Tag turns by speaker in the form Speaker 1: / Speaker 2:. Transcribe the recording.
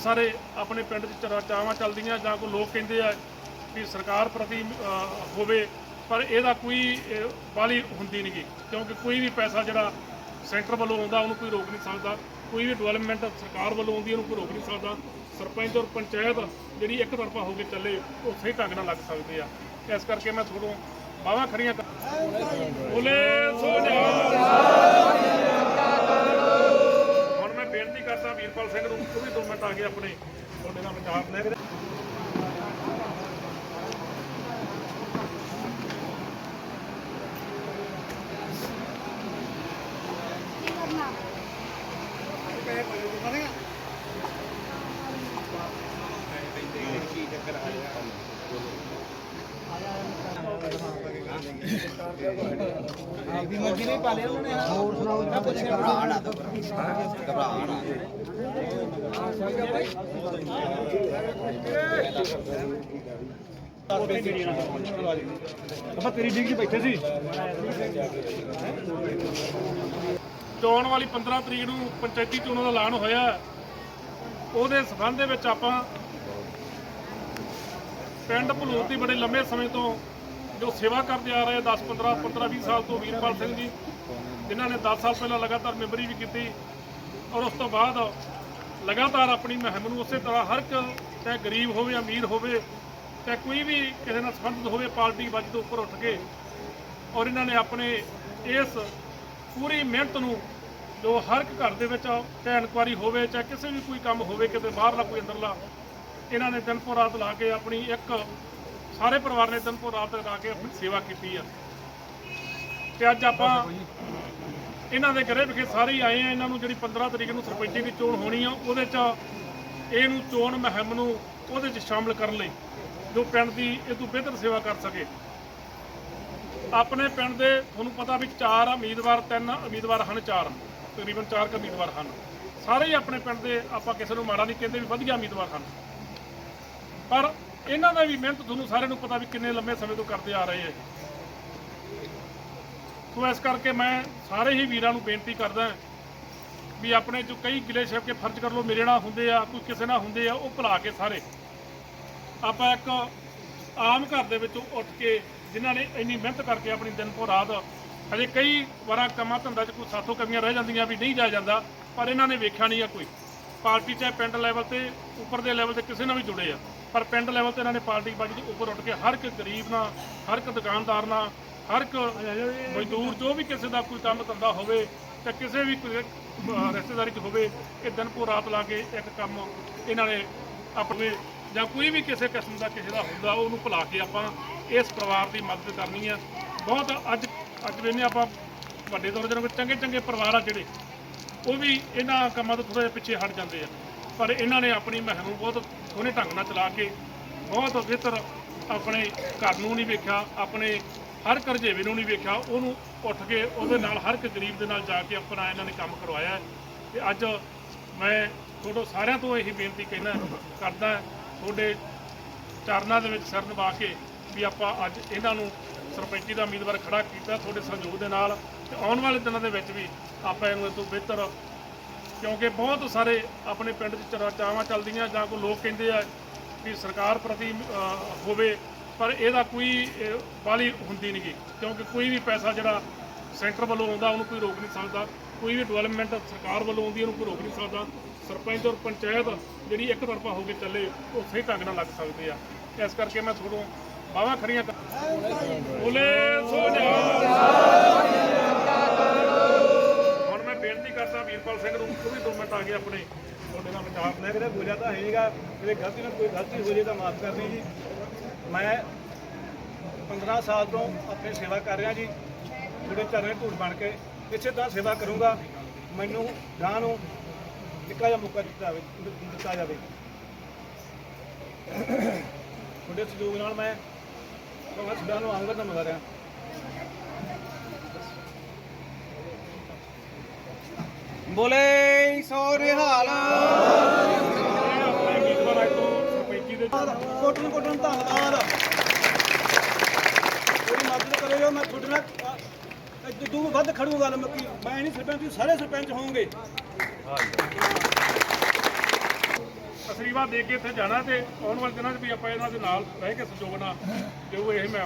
Speaker 1: ਬਹੁਤ ਸਾਰੇ ਆਪਣੇ ਪਿੰਡ 'ਚ ਚਰਚਾਵਾਂ ਚੱਲਦੀਆਂ ਜਾਂ ਕੋਈ ਲੋਕ ਕਹਿੰਦੇ ਆ ਵੀ ਸਰਕਾਰ ਪ੍ਰਤੀ ਹੋਵੇ, ਪਰ ਇਹਦਾ ਕੋਈ ਬਾਲੀ ਹੁੰਦੀ ਨਹੀਂਗੀ ਕਿਉਂਕਿ ਕੋਈ ਵੀ ਪੈਸਾ ਜਿਹੜਾ ਸੈਂਟਰ ਵੱਲੋਂ ਆਉਂਦਾ, ਉਹਨੂੰ ਕੋਈ ਰੋਕ ਨਹੀਂ ਸਕਦਾ। ਕੋਈ ਵੀ ਡਿਵੈਲਪਮੈਂਟ ਸਰਕਾਰ ਵੱਲੋਂ ਆਉਂਦੀ, ਉਹਨੂੰ ਕੋਈ ਰੋਕ ਨਹੀਂ ਸਕਦਾ। ਸਰਪੰਚ ਔਰ ਪੰਚਾਇਤ ਜਿਹੜੀ ਇੱਕ ਤਰਫਾ ਹੋ ਕੇ ਚੱਲੇ, ਉਹ ਸਹੀ ਢੰਗ ਨਾਲ ਲੱਗ ਸਕਦੇ ਆ। ਇਸ ਕਰਕੇ ਮੈਂ ਤੁਹਾਨੂੰ ਬਾਹਾਂ ਖੜੀਆਂ ਕਰ ਬੋਲੇ ਸੋ ਹੁਣ ਬੇਨਤੀ ਸਿੰਘ ਨੂੰ ਉਹ ਵੀ ਦੋ ਮਿੰਟ ਆ ਕੇ ਆਪਣੇ ਤੁਹਾਡੇ ਨਾਲ ਵਿਚਾਰ ਲੈ ਕੇ।
Speaker 2: ਆਪਦੀ ਮਰਜ਼ੀ ਨਹੀਂ ਪਾਲੇ ਉਹਨਾਂ ਨੇ ਹੋਰ ਸੁਣਾਓ ਮੈਂ ਪੁੱਛ ਕੇ ਭਰਾ ਨਾ ਘਬਰਾ ਨਾ
Speaker 1: ਆਪਾਂ ਤੇਰੀ ਡੀਗ 'ਚ ਬੈਠੇ ਸੀ। ਚੋਣ ਵਾਲੀ 15 ਤਰੀਕ ਨੂੰ ਪੰਚਾਇਤੀ ਚੋਣਾਂ ਦਾ ਐਲਾਨ ਹੋਇਆ। ਹੈ। ਉਹਦੇ ਸਬੰਧ ਦੇ ਵਿੱਚ ਆਪਾਂ ਪਿੰਡ ਭਲੂਰ ਦੀ ਬੜੇ ਲੰਮੇ ਸਮੇਂ ਤੋਂ ਜੋ ਸੇਵਾ ਕਰਦੇ ਆ ਰਹੇ 10 15 15 20 ਸਾਲ ਤੋਂ ਵੀਰਪਾਲ ਸਿੰਘ ਜੀ ਜਿਨ੍ਹਾਂ ਨੇ 10 ਸਾਲ ਪਹਿਲਾਂ ਲਗਾਤਾਰ ਮੈਂਬਰੀ ਵੀ ਕੀਤੀ ਔਰ ਉਸ ਤੋਂ ਬਾਅਦ ਲਗਾਤਾਰ ਆਪਣੀ ਮਹਿਮ ਨੂੰ ਉਸੇ ਤਰ੍ਹਾਂ ਹਰ ਇੱਕ ਚਾਹੇ ਗਰੀਬ ਹੋਵੇ, ਅਮੀਰ ਹੋਵੇ, ਚਾਹੇ ਕੋਈ ਵੀ ਕਿਸੇ ਨਾਲ ਸੰਬੰਧਿਤ ਹੋਵੇ, ਪਾਰਟੀ ਵੱਜ ਤੋਂ ਉੱਪਰ ਉੱਠ ਕੇ ਔਰ ਇਹਨਾਂ ਨੇ ਆਪਣੇ ਇਸ ਪੂਰੀ ਮਿਹਨਤ ਨੂੰ ਜੋ ਹਰ ਇੱਕ ਘਰ ਦੇ ਵਿੱਚ ਚਾਹੇ ਇਨਕੁਆਰੀ ਹੋਵੇ, ਚਾਹੇ ਕਿਸੇ ਵੀ ਕੋਈ ਕੰਮ ਹੋਵੇ, ਕਿਤੇ ਬਾਹਰਲਾ, ਕੋਈ ਅੰਦਰਲਾ, ਇਹਨਾਂ ਨੇ ਦਿਨ ਪੋ ਰਾਤ ਲਾ ਕੇ ਆਪਣੀ ਇੱਕ ਸਾਰੇ ਪਰਿਵਾਰ ਨੇ ਦਿਨ ਪੋ ਰਾਤ ਲਗਾ ਕੇ ਆਪਣੀ ਸੇਵਾ ਕੀਤੀ ਆ। ਤੇ ਅੱਜ ਆਪਾਂ ਇਹਨਾਂ ਦੇ ਘਰੇ ਵਿਖੇ ਸਾਰੇ ਹੀ ਆਏ ਆ। ਇਹਨਾਂ ਨੂੰ ਜਿਹੜੀ 15 ਤਰੀਕ ਨੂੰ ਸਰਪੰਚੀ ਦੀ ਚੋਣ ਹੋਣੀ ਆ, ਉਹਦੇ 'ਚ ਇਹਨੂੰ ਚੋਣ ਮੁਹਿੰਮ ਨੂੰ ਉਹਦੇ 'ਚ ਸ਼ਾਮਲ ਕਰਨ ਲਈ ਜੋ ਪਿੰਡ ਦੀ ਇਹ ਤੋਂ ਬਿਹਤਰ ਸੇਵਾ ਕਰ ਸਕੇ। ਆਪਣੇ ਪਿੰਡ ਦੇ ਤੁਹਾਨੂੰ ਪਤਾ ਵੀ ਚਾਰ ਉਮੀਦਵਾਰ, ਤਿੰਨ ਉਮੀਦਵਾਰ ਹਨ ਚਾਰ, ਤਕਰੀਬਨ ਚਾਰ ਕੁ ਉਮੀਦਵਾਰ ਹਨ। ਸਾਰੇ ਹੀ ਆਪਣੇ ਪਿੰਡ ਦੇ ਆਪਾਂ ਕਿਸੇ ਨੂੰ ਮਾੜਾ ਨਹੀਂ ਕਹਿੰਦੇ ਵੀ ਵਧੀਆ ਉਮੀਦਵਾਰ ਹਨ। ਪਰ ਇਹਨਾਂ ਦਾ ਵੀ ਮਿਹਨਤ ਤੁਹਾਨੂੰ ਸਾਰਿਆਂ ਨੂੰ ਪਤਾ ਵੀ ਕਿੰਨੇ ਲੰਮੇ ਸਮੇਂ ਤੋਂ ਕਰਦੇ ਆ ਰਹੇ ਹੈ। ਸੋ ਇਸ ਕਰਕੇ ਮੈਂ ਸਾਰੇ ਹੀ ਵੀਰਾਂ ਨੂੰ ਬੇਨਤੀ ਕਰਦਾ ਵੀ ਆਪਣੇ ਜੋ ਕਈ ਗਿਲੇ ਸ਼ਿਪ ਕੇ ਫਰਜ਼ ਕਰ ਲੋ ਮੇਰੇ ਨਾਲ ਹੁੰਦੇ ਆ, ਕੋਈ ਕਿਸੇ ਨਾਲ ਹੁੰਦੇ ਆ, ਉਹ ਭੁਲਾ ਕੇ ਸਾਰੇ। ਆਪਾਂ ਇੱਕ ਆਮ ਘਰ ਦੇ ਵਿੱਚੋਂ ਉੱਠ ਕੇ ਜਿਨ੍ਹਾਂ ਨੇ ਇੰਨੀ ਮਿਹਨਤ ਕਰਕੇ ਆਪਣੀ ਦਿਨ ਪੋ ਰਾਤ ਅਜੇ ਕਈ ਵਾਰਾਂ ਕੰਮਾਂ ਧੰਦਾ 'ਚ ਕੋਈ ਸਾਥੋਂ ਕਮੀਆਂ ਰਹਿ ਜਾਂਦੀਆਂ ਵੀ ਨਹੀਂ ਜਾ ਜਾਂਦਾ, ਪਰ ਇਹਨਾਂ ਨੇ ਵੇਖਿਆ ਨਹੀਂ ਆ ਕੋਈ। ਪਾਰਟੀ ਚਾਹੇ ਪਿੰਡ ਲੈਵਲ ਤੇ, ਉੱਪਰ ਦੇ ਲੈਵਲ ਤੇ ਕਿਸੇ ਨਾਲ ਵੀ ਜੁੜੇ ਆ। ਪਰ ਪਿੰਡ ਲੈਵਲ ਤੇ ਇਹਨਾਂ ਨੇ ਪਾਰਟੀ ਬਾਜੀ ਦੇ ਉੱਪਰ ਉੱਠ ਕੇ ਹਰ ਇੱਕ ਗਰੀਬ ਨਾਲ, ਹਰ ਇੱਕ ਦੁਕਾਨਦਾਰ ਨਾਲ, ਹਰ ਇੱਕ ਮਜ਼ਦੂਰ ਜੋ ਵੀ ਕਿਸੇ ਦਾ ਕੋਈ ਕੰਮ ਧੰਦਾ ਹੋਵੇ ਤੇ ਕਿਸੇ ਵੀ ਰਿਸ਼ਤੇਦਾਰੀ 'ਚ ਹੋਵੇ, ਇਹ ਦਿਨ ਪੋ ਰਾਤ ਲਾ ਕੇ ਇੱਕ ਕੰਮ ਇਹਨਾਂ ਨੇ ਆਪਣੇ ਜਾਂ ਕੋਈ ਵੀ ਕਿਸੇ ਕਿਸਮ ਦਾ ਕਿਸੇ ਦਾ ਹੁੰਦਾ, ਉਹਨੂੰ ਭੁਲਾ ਕੇ ਆਪਾਂ ਇਸ ਪਰਿਵਾਰ ਦੀ ਮਦਦ ਕਰਨੀ ਆ। ਬਹੁਤ ਅੱਜ ਅੱਜ ਵੇਨੇ ਆਪਾਂ ਵੱਡੇ ਦੌਰ ਦੇ ਚੰਗੇ ਚੰਗੇ ਪਰਿਵਾਰ ਆ ਜਿਹੜੇ, ਉਹ ਵੀ ਇਹਨਾਂ ਕੰਮਾਂ ਤੋਂ ਥੋੜਾ ਜਿਹਾ ਪਿੱਛੇ ਹਟ ਜਾਂਦੇ ਆ। ਪਰ ਇਹਨਾਂ ਨੇ ਆਪਣੀ ਮੁਹਿੰਮ ਬਹੁਤ ਉਹਨੇ ਢੰਗ ਨਾਲ ਚਲਾ ਕੇ ਬਹੁਤ ਬਿਹਤਰ ਆਪਣੇ ਘਰ ਨੂੰ ਨਹੀਂ ਵੇਖਿਆ, ਆਪਣੇ ਹਰ ਕਰਜੇਵੇ ਨੂੰ ਨਹੀਂ ਵੇਖਿਆ, ਉਹਨੂੰ ਉੱਠ ਕੇ ਉਹਦੇ ਨਾਲ ਹਰ ਇੱਕ ਗਰੀਬ ਦੇ ਨਾਲ ਜਾ ਕੇ ਆਪਣਾ ਇਹਨਾਂ ਨੇ ਕੰਮ ਕਰਵਾਇਆ ਹੈ। ਤੇ ਅੱਜ ਮੈਂ ਤੁਹਾਡੇ ਸਾਰਿਆਂ ਤੋਂ ਇਹੀ ਬੇਨਤੀ ਕਹਿਣਾ ਕਰਦਾ ਤੁਹਾਡੇ ਚਰਨਾਂ ਦੇ ਵਿੱਚ ਸਿਰ ਨਿਭਾ ਕੇ ਵੀ ਆਪਾਂ ਅੱਜ ਇਹਨਾਂ ਨੂੰ ਸਰਪੰਚੀ ਦਾ ਉਮੀਦਵਾਰ ਖੜਾ ਕੀਤਾ, ਤੁਹਾਡੇ ਸਹਿਯੋਗ ਦੇ ਨਾਲ ਤੇ ਆਉਣ ਵਾਲੇ ਦਿਨਾਂ ਦੇ ਵਿੱਚ ਵੀ ਆਪਾਂ ਇਹਨੂੰ ਇਸ ਤੋਂ ਬਿਹਤਰ ਕਿਉਂਕਿ ਬਹੁਤ ਸਾਰੇ ਆਪਣੇ ਪਿੰਡ 'ਚ ਚਰਚਾਵਾਂ ਚੱਲਦੀਆਂ ਜਾਂ ਕੋਈ ਲੋਕ ਕਹਿੰਦੇ ਆ ਵੀ ਸਰਕਾਰ ਪ੍ਰਤੀ ਹੋਵੇ, ਪਰ ਇਹਦਾ ਕੋਈ ਬਾਲੀ ਹੁੰਦੀ ਨਹੀਂਗੀ ਕਿਉਂਕਿ ਕੋਈ ਵੀ ਪੈਸਾ ਜਿਹੜਾ ਸੈਂਟਰ ਵੱਲੋਂ ਆਉਂਦਾ, ਉਹਨੂੰ ਕੋਈ ਰੋਕ ਨਹੀਂ ਸਕਦਾ। ਕੋਈ ਵੀ ਡਿਵੈਲਪਮੈਂਟ ਸਰਕਾਰ ਵੱਲੋਂ ਆਉਂਦੀ, ਉਹਨੂੰ ਕੋਈ ਰੋਕ ਨਹੀਂ ਸਕਦਾ। ਸਰਪੰਚ ਔਰ ਪੰਚਾਇਤ ਜਿਹੜੀ ਇੱਕ ਤਰਫਾ ਹੋ ਕੇ ਚੱਲੇ, ਉਹ ਸਹੀ ਢੰਗ ਨਾਲ ਲੱਗ ਸਕਦੇ ਆ। ਇਸ ਕਰਕੇ ਮੈਂ ਤੁਹਾਨੂੰ ਬਾਹਾਂ ਖੜੀਆਂ ਕਰ ਬੋਲੇ ਸੋ ਹੁਣ ਆ ਕੇ ਆਪਣੇ। ਤੁਹਾਡੇ ਨਾਲ ਵਿਚਾਰ
Speaker 3: ਮੈਂ ਕਿਹਾ ਬੋਲਿਆ ਤਾਂ ਹੈਗਾ। ਜੇ ਗਲਤੀ ਨਾਲ ਕੋਈ ਗਲਤੀ ਹੋ ਜੇ ਤਾਂ ਮਾਫ ਕਰਨੀ ਜੀ। ਮੈਂ 15 ਸਾਲ ਤੋਂ ਆਪਣੀ ਸੇਵਾ ਕਰ ਰਿਹਾ ਜੀ। ਤੁਹਾਡੇ ਚਰਨੇ ਧੂੜ ਬਣ ਕੇ ਇਸੇ ਤਰ੍ਹਾਂ ਸੇਵਾ ਕਰੂੰਗਾ। ਮੈਨੂੰ ਗਾਂ ਨੂੰ ਨਿੱਕਾ ਜਿਹਾ ਮੌਕਾ ਦਿੱਤਾ ਜਾਵੇ ਦਿੱਤਾ ਜਾਵੇ। ਤੁਹਾਡੇ ਸਹਿਯੋਗ ਨਾਲ ਮੈਂ ਭਗਤ ਸਿੱਧਾ ਨੂੰ ਆਉਂਗਾ ਤਾਂ ਮਗਾ ਰਿਹਾ
Speaker 2: ਬੋਲੇ। ਸੋ ਰਿਹਾਲ
Speaker 3: ਕੋਟਨ ਕੋਟਨ ਧੰਨਵਾਦ। ਕੋਈ ਮਦਦ ਕਰਿਓ ਮੈਂ ਤੁਹਾਡੇ ਨਾਲ ਦੂ ਵੱਧ ਖੜੂਗਾ ਗੱਲ ਮੱਕੀ ਮੈਂ ਨਹੀਂ ਸਰਪੰਚ ਤੁਸੀਂ ਸਾਰੇ ਸਰਪੰਚ ਹੋਵੋਗੇ।
Speaker 1: ਆਸ਼ੀਰਵਾਦ ਦੇ ਕੇ ਇੱਥੇ ਜਾਣਾ ਤੇ ਆਉਣ ਵਾਲੇ ਦਿਨਾਂ 'ਚ ਵੀ ਆਪਾਂ ਇਹਨਾਂ ਦੇ ਨਾਲ ਰਹਿ ਕੇ ਸਹਿਯੋਗ ਨਾਲ ਜੋ ਇਹ ਮੈਂ